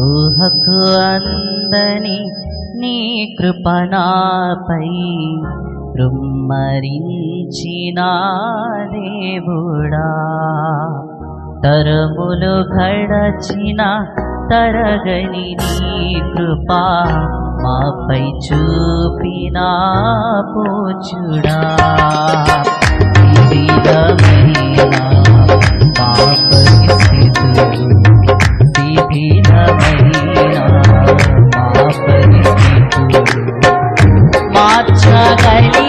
ఊహకు అందని నీ కృపణాపై రుమ్మరించిన దేవుడా. తరములు గడచిన తరగని నీ కృపా మాపై చూపినా పోచుడా. మార్చగలిగే నీ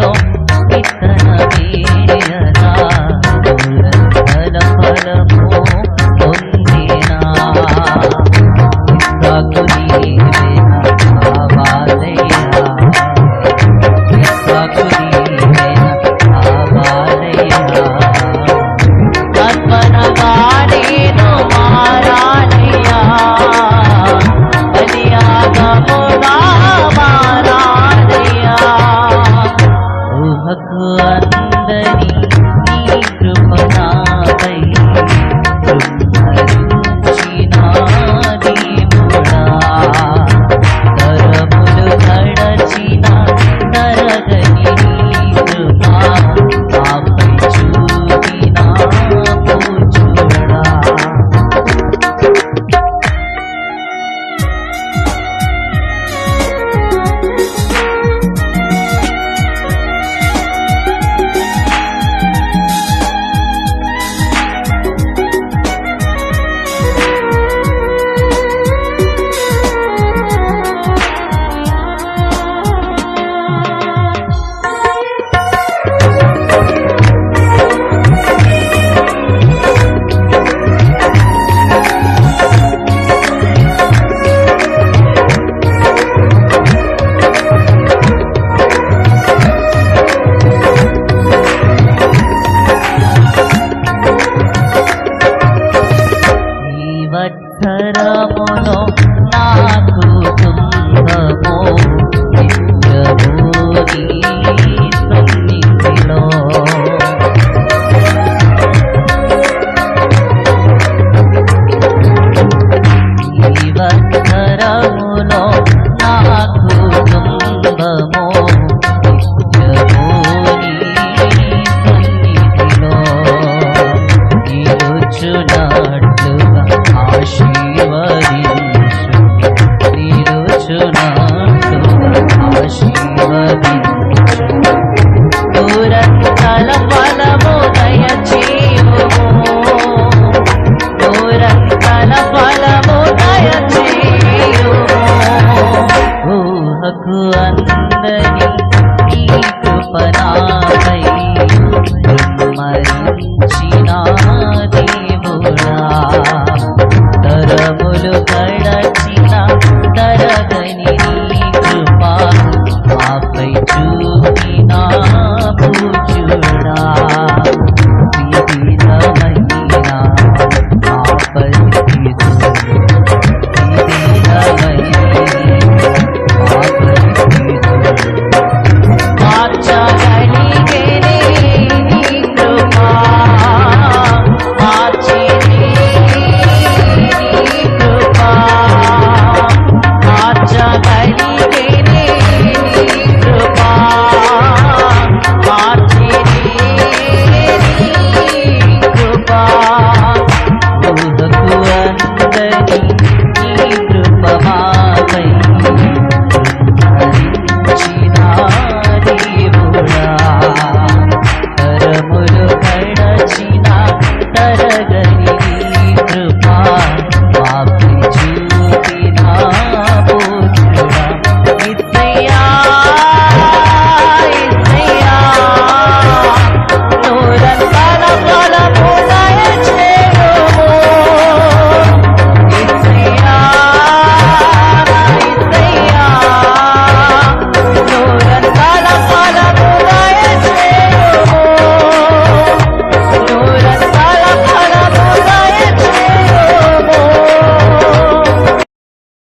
नो कितना भी না